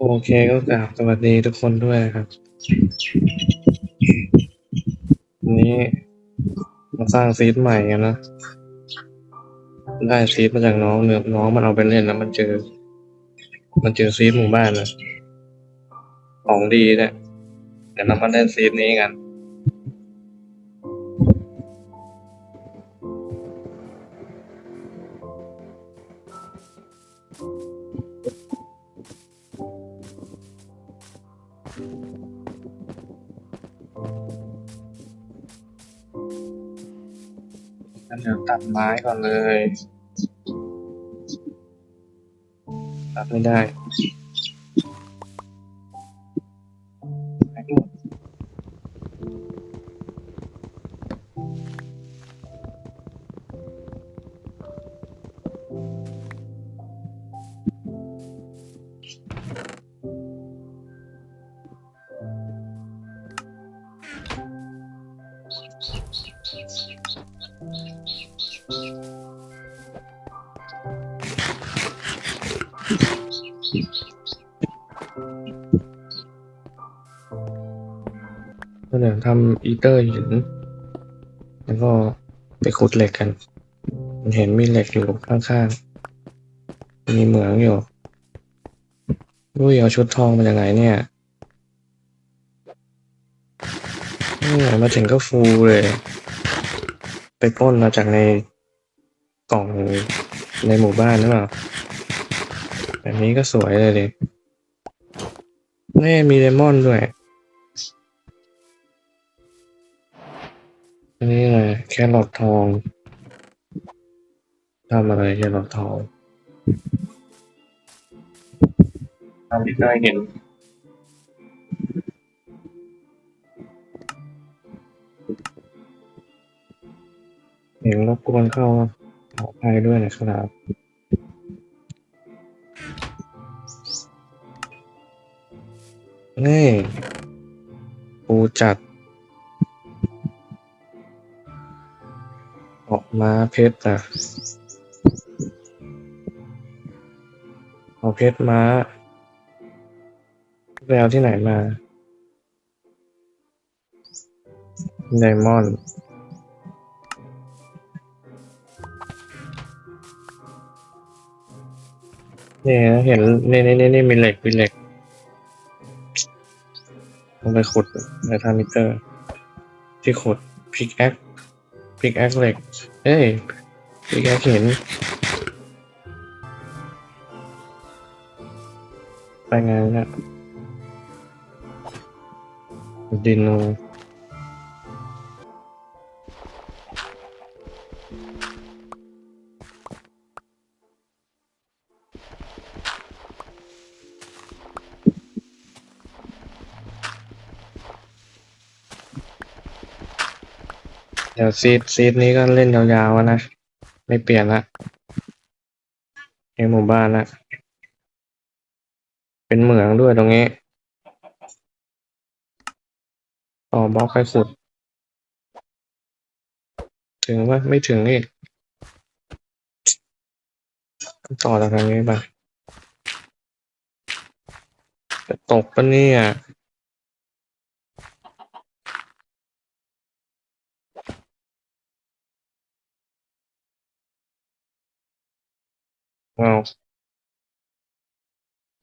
โอเคก็กราบสวัสดีทุกคนด้วยนะครับวันนี้มาสร้างซีดใหม่กันนะ ได้ซีดมาจากน้องเนื้อน้องมันเอาไปเล่นแล้วมันเจอ มันเจอซีดหมู่บ้านนะของดีเนี่ยเดี๋ยวเรามาเล่นซีดนี้กัน ดี๋ยวตัดไม้ก่อนเลย ตัดไม่ได้ ก็เดี๋ยวทำอีเตอร์หิน แล้วก็ไปขุดเหล็กกันเห็นมีเหล็กอยู่ข้างๆ มีเหมืองอยู่รู้ยเอาชุดทองมาจากไหนเนี่ยเนี่ยมาถึงก็ฟูเลย ไปป้นมาจากในกล่องในหมู่บ้านหรือเปล่าแบบนี้ก็สวยเลยดินี่มีเลมอนด้วย อันนี้อะไรแครอททองทำอะไรแครอททองทำที่ได้เห็นเห็นรบกวนเข้าขออภัยด้วยนะครับนี่ปูจัด มาเพชรอะเอาเพชรมาไปเอาที่ไหนมาไดมอนด์นี่นะเห็นนี่นี่นี่นี่มีเหล็กมีเหล็กต้องไปขุดในทามิเตอร์ ที่ขุดพิกแอค พิกแอคเหล็ก เอ้ยพิกแอคหินไปงานแล้วดินโน เดี๋ยวซีดซีดนี้ก็เล่นยาวๆนะ ไม่เปลี่ยนละในหมู่บ้านละ เป็นเหมืองด้วยตรงนี้ ต่อบล็อกให้ขุด ถึงว่าไม่ถึงนี่ต่อจากทางนี้ไปจะตกปะเนี่ย เอา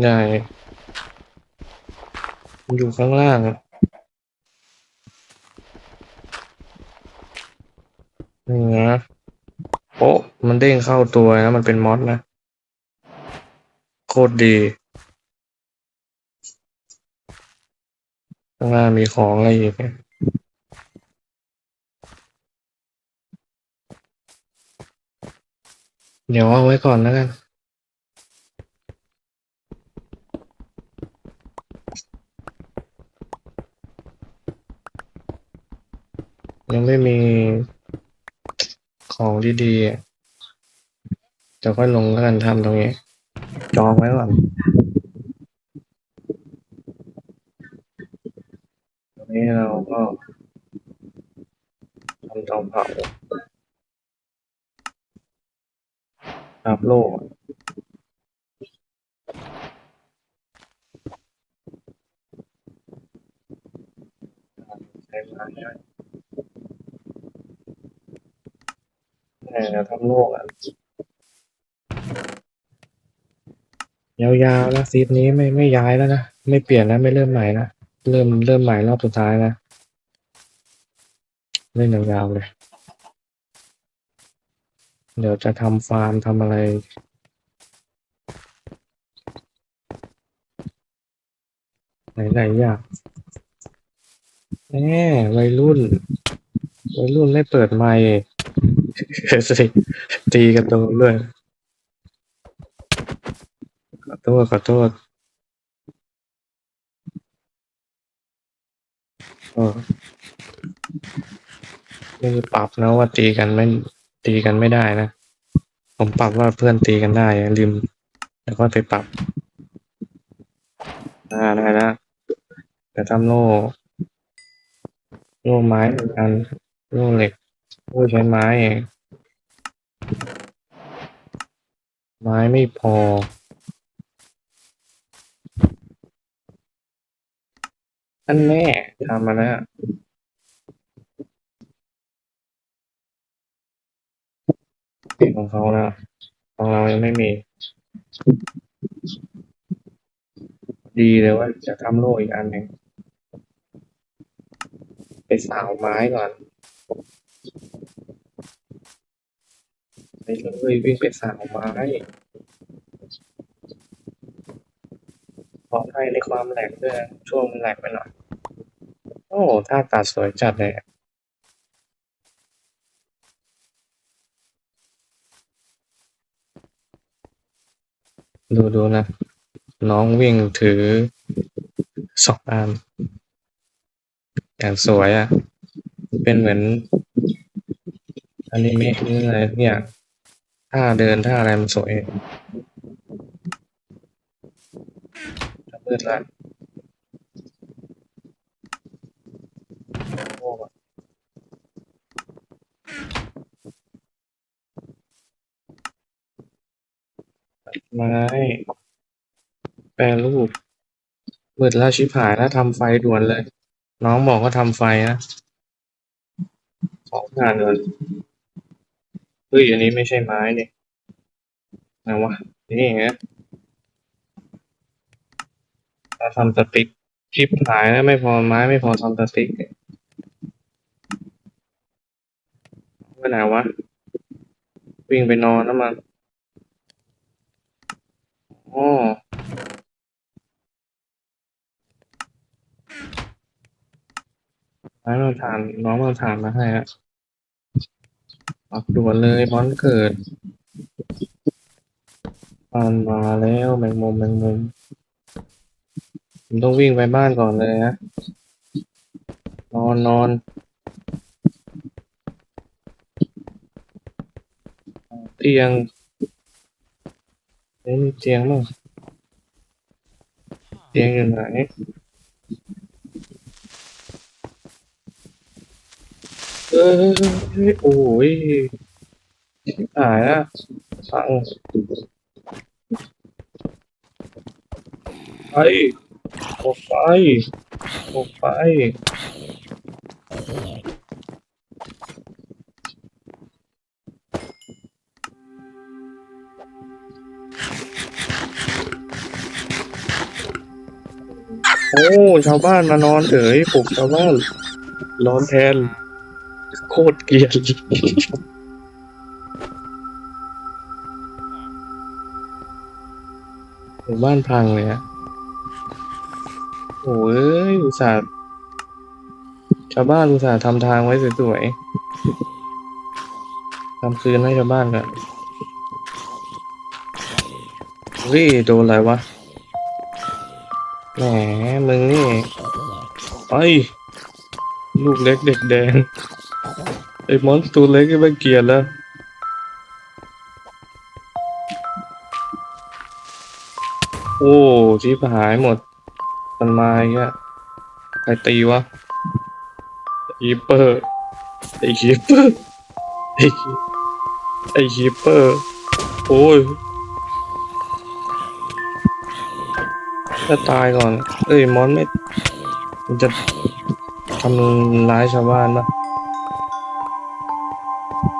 ใหญ่มันอยู่ข้างล่างอะนี่นะโอ้มันเด้งเข้าตัวนะ มันเป็นมอสนะ โคตรดี ข้างล่างมีของอะไรอีกเนี่ย เดี๋ยวเอาไว้ก่อนแล้วกัน ยังไม่มีของดีๆอะค่อยลงแล้วกันทำตรงนี้ จองไว้ก่อนตรงนี้เราก็ทำเตาเผา ครับโลกใช้มาเนี่ยนี่ทำโลกอะ ยาวๆแล้วซีดนี้ไม่ไม่ย้ายแล้วนะ ไม่เปลี่ยนแล้วไม่เริ่มใหม่นะ เริ่มเริ่มใหม่รอบสุดท้ายนะ เล่นยาวๆเลย เดี๋ยวจะทำฟาร์มทำอะไรไหนๆอยากแหมวัยรุ่น วัยรุ่นไม่เปิดไมค์สิตีกันตรงด้วยขอโทษขอโทษเออไม่ปรับนะว่าตีกันไม่ ตีกันไม่ได้นะ ผมปรับว่าเพื่อนตีกันได้ลืมแล้วก็ไปปรับ อ่าได้แล้วจะทำโล่โล่ไม้เหมือนกันโล่เหล็กโล่ใช้ไม้เองไม้ไม่พอ อันแน่ทำมาแล้ว ของเขาแล้วของเรายังไม่มี ดีเลยว่าจะทำโล่อีกอันหนึ่งไปสาวไม้ก่อนไปเลยวิ่งไปสาวไม้ขอให้ในความแหลกด้วยนะช่วงแหลกไปหน่อย โอ้ท่าตัดสวยจัดเลย ดูดูนะ น้องวิ่งถือสองอันอย่างสวยอะ เป็นเหมือนอนิเมะหรืออะไรเนี่ยท่าเดินท่าอะไรมันสวยจะมืดละโอ้ ไม้ แปรรูปมืดแล้วชิบหายแล้วทำไฟด่วนเลย น้องบอกว่าทำไฟนะของงานก่อนเฮ้ยอันนี้ไม่ใช่ไม้นี่ไหนวะนี่ไงเราทำสติ๊กชิปหายแล้วไม่พอไม้ไม่พอทำสติ๊กไปไหนวะ วิ่งไปนอนแล้วมัน อ๋อไม้เราฐานน้องเราฐานมาให้ฮะปักด่วนเลยบอลเกิดมันมาแล้วแมงมุมแมงมุมผมต้องวิ่งไปบ้านก่อนเลยนะนอนนอนเตียง เอ้ยมีเตียงมั้งเตียงอยู่ไโอ้ ชาวบ้านมานอนเอ๋ยปลุกชาวบ้านร้อนแทน โคตรเกลียดหมู่บ้านพังเลยฮะโอ้ยอุตส่าห์ชาวบ้านอุตส่าห์ทำทางไว้สวยๆทำคืนให้ชาวบ้านกันเฮ้ยโดนอะไรวะ แหมมึงนี่ไอ้ลูกเล็กเด็กแดงไอ้มอนสตัวเล็กก็ไม่เกียดแล้วโอ้ชิบหายหมดมันมาอีกอะใครตีวะคีเปอร์ไอ้คีเปอร์ไอ้คีไอ้คีเปอร์โอ้ย จะตายก่อน เอ้ยมอนไม่ มันจะทำร้ายชาวบ้านปะ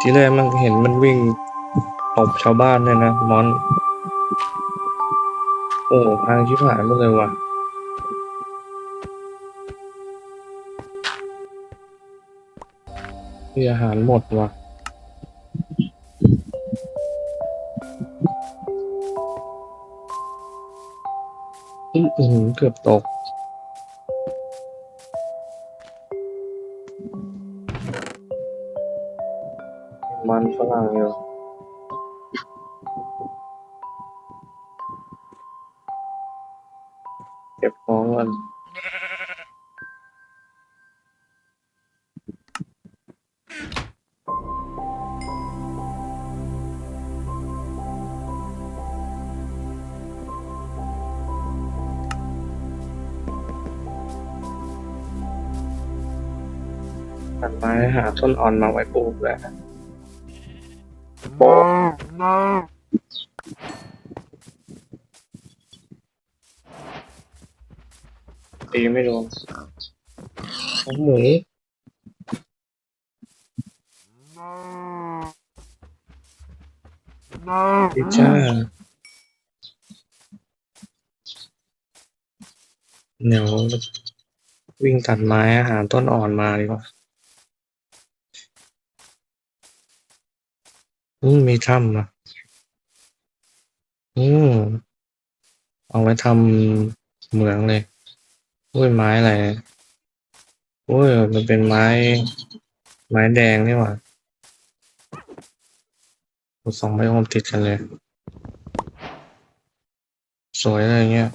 ทีแรกมันเห็นมันวิ่งตบชาวบ้านเลยนะมอน โอ้พังชิบหายหมดเลยว่ะมีอาหารหมดว่ะ อื้อหือเกือบตก มันฝรั่งอยู่เก็บของก่อน หาต้นอ่อนมาไว้ปลูกแหละโป๊ะตีไม่โดนโอ้หมูดิจ้าเดี๋ยววิ่งตัดไม้หาต้นอ่อนมาดีกว่า อืมมีถ้ำนะอืมเอาไว้ทำเหมืองเลยอุ้ยไม้อะไรอุ้ยมันเป็นไม้ ไม้แดงนี่หว่าสองไม้โอมติดกันเลย สวยอะไรเงี้ย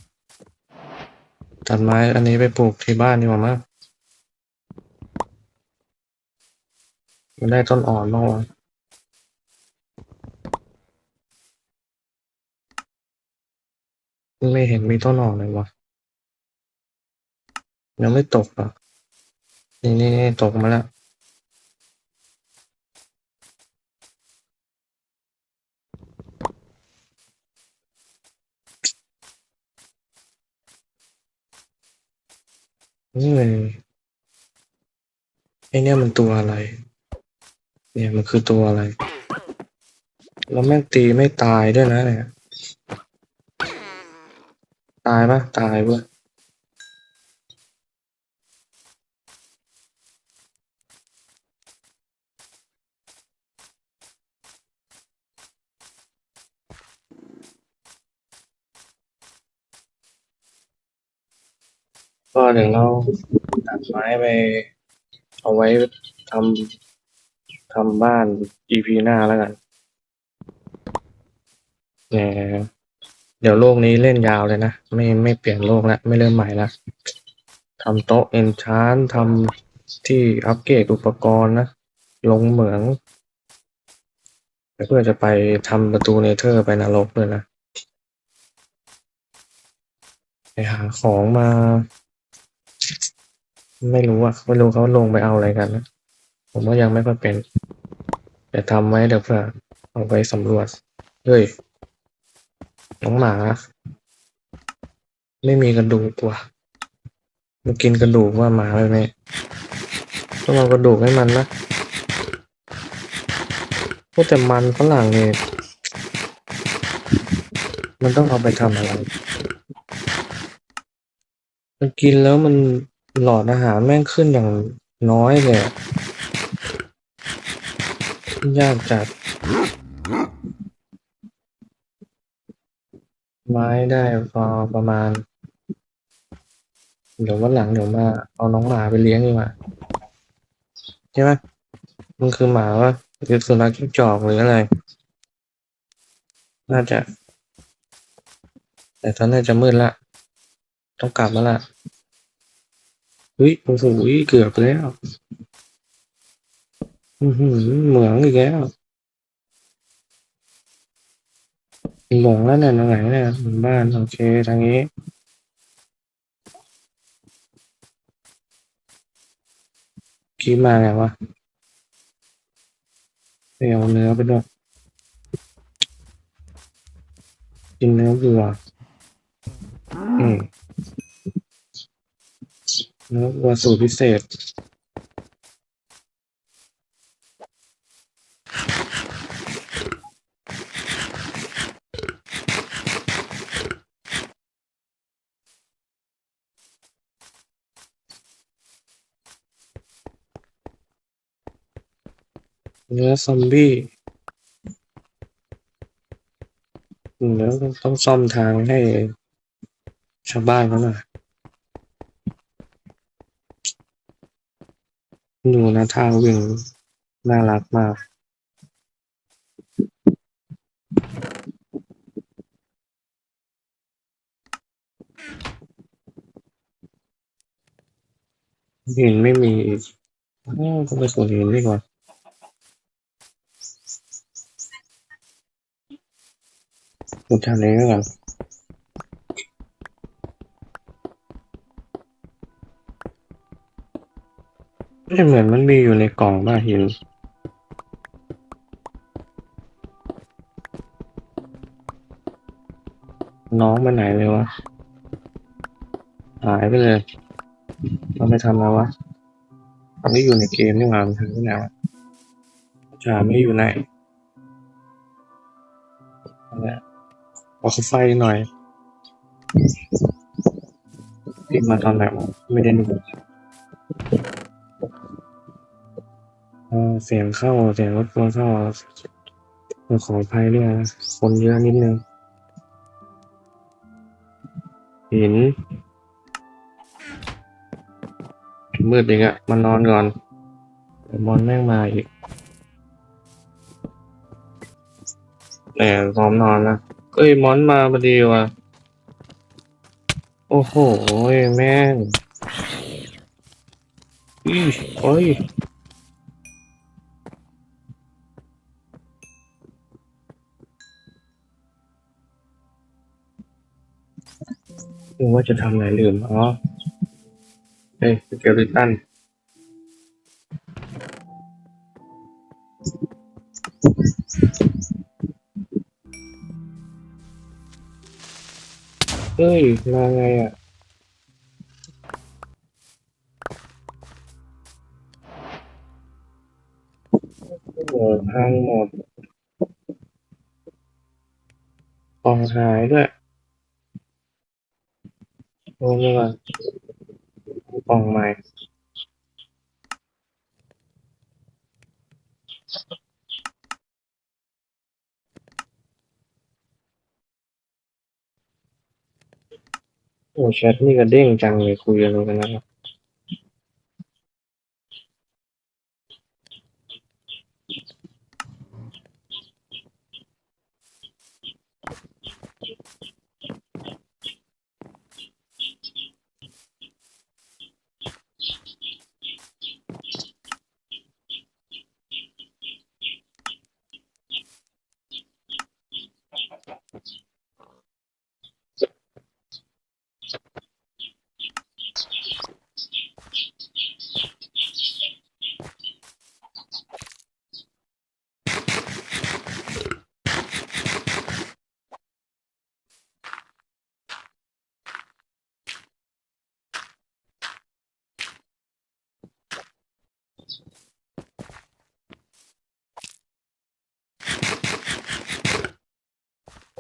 ตัดไม้อันนี้ไปปลูกที่บ้านดีกว่ามั้งมันได้ต้นอ่อนบ้างวะ ไม่เห็นมีต้นออนเลยวะยังไม่ตกอะนี่นี่นี่ตกมาแล้วนี่มันไอเนี่ยมันตัวอะไร เนี่ยมันคือตัวอะไร แล้วแม่งตีไม่ตายด้วยนะเนี่ย ตายปะตายเว้ยก็เดี๋ยวเราตัดไม้ไป เอาไว้ทำทำบ้าน EP หน้าแล้วกันเนี่ย เดี๋ยวโลกนี้เล่นยาวเลยนะ ไม่ไม่เปลี่ยนโลกแล้วไม่เริ่มใหม่ละทำโต๊ะเอนชานทำที่อัปเกรดอุปกรณ์นะ ลงเหมืองแล้วเพื่อจะไปทำประตูเนเธอร์ไปนรกเลยนะไปหาของมา ไม่รู้อะไม่รู้เขาลงไปเอาอะไรกันนะ ผมว่ายังไม่ค่อยเป็น แต่ทำไว้เดี๋ยวเพื่อเอาไปสำรวจเฮ้ย น้องหมา ไม่มีกระดูกว่ะมันกินกระดูกว่าหมาไปไหมต้องเอากระดูกให้มันนะพวกแต่มันฝรั่งเนี่ยมันต้องเอาไปทำอะไร มันกินแล้วมันหลอดอาหารแม่งขึ้นอย่างน้อยเลยยากจัด ไม้ได้พอประมาณ เดี๋ยววันหลังเดี๋ยวมา เอาน้องหมาไปเลี้ยงดีกว่าใช่ไหมมันคือหมาวะหรือสุนัขจิ้งจอกหรืออะไร น่าจะ แต่ตอนนี้จะมืดละ ต้องกลับแล้วล่ะเฮ้ยโอ้โหเกือบแล้ว อือหือเหมืองอีกแล้ว หลงแล้วเนี่ยตรงไหนเนี่ยบ้านโอเคทางนี้ กี้มาไงวะไปเอาเนื้อไปด้วยกินเนื้อวัวอืมเนื้อวัวสูตรพิเศษ เนื้อซอมบี้เดี๋ยวต้องซ่อมทางให้ชาวบ้านเขาหน่อยดูนะทางวิ่งน่ารักมาก เหินไม่มีอีกอ้าวก็ไปสวนหินดีกว่า ดูทางนี้ก่อนไม่เหมือนมันมีอยู่ในกล่องบ้าหินน้องไปไหนเลยวะ หายไปเลยเราไม่ทำแล้ววะตอนนี้อยู่ในเกมนี่หว่ามันทำที่ไหนวะจ่าไม่อยู่ไหน ขอเขาไฟหน่อยพิมมาตอนไหนวะไม่ได้ดูเออเสียงเข้าเสียงรถตัวเข้าขออภัยด้วยนะคนเยอะนิดนึงหินมืดอีกอะมานอนก่อนเดี๋ยวมอนแม่งมาอีกแหมซ้อมนอนนะ เอ้ยมอนมาพอดีว่ะ โอ้โหแม่งอีโอ้ยว่าจะทำอะไรลืมอ๋อเฮ้ยเกลิตัน เฮ้ย มาไงอะ โอ้โหพังหมดกองหายด้วยโอ้ยว่ะกองใหม่ โอ้แชทนี่ก็เด้งจังเลยคุยอะไรกันนะครับ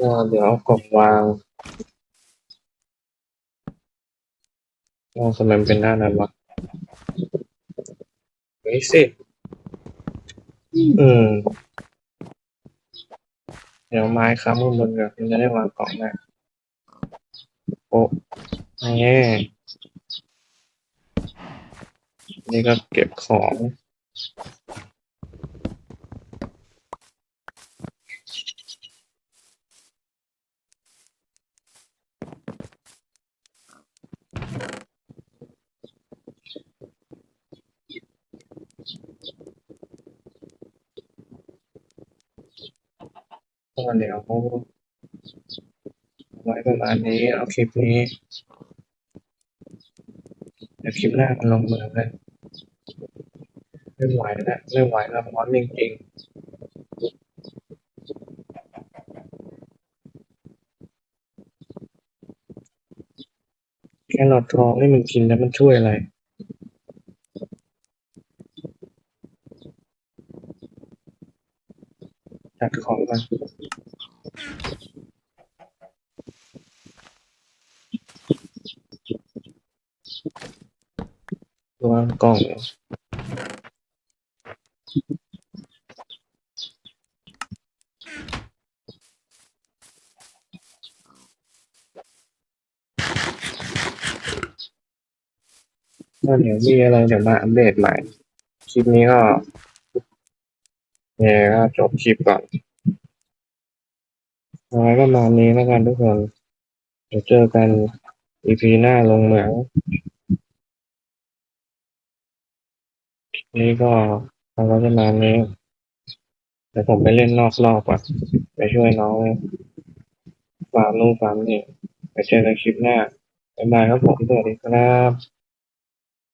ก็เดี๋ยวเอากล่องวางโอ้ทำไมมันเป็นหน้านั้นวะเฮ้ยสิอืม เดี๋ยวไม้ค้ำข้างบนก่อนมันจะได้วางกล่องได้โอ้นี่นี่ก็เก็บของ ก็เดี๋ยวไว้ประมาณนี้เอาคลิปนี้เดี๋ยวคลิปหน้ามันลงเมือนกันไม่ไหวแล้วไม่ไหวแล้วร้อนจริงๆแครอททองนี่มันกินแล้วมันช่วยอะไร จัดของกันวางกล่องถ้าเดี๋ยวมีอะไรเดี๋ยวมาอัปเดตใหม่ คลิปนี้ก็ เนี่ยก็จบคลิปก่อนอาไว้ประมาณนี้แล้วกันทุกคน เดี๋ยวเจอกัน EP หน้าลงเหมืองนี้ก็เอาไว้ประมาณนี้เดี๋ยวผมไปเล่นนอกรอบก่อนไปช่วยน้องฟาร์มนู่นฟาร์มนี่ไปเจอกันคลิปหน้าบ๊ายบายครับผมสวัสดีครับ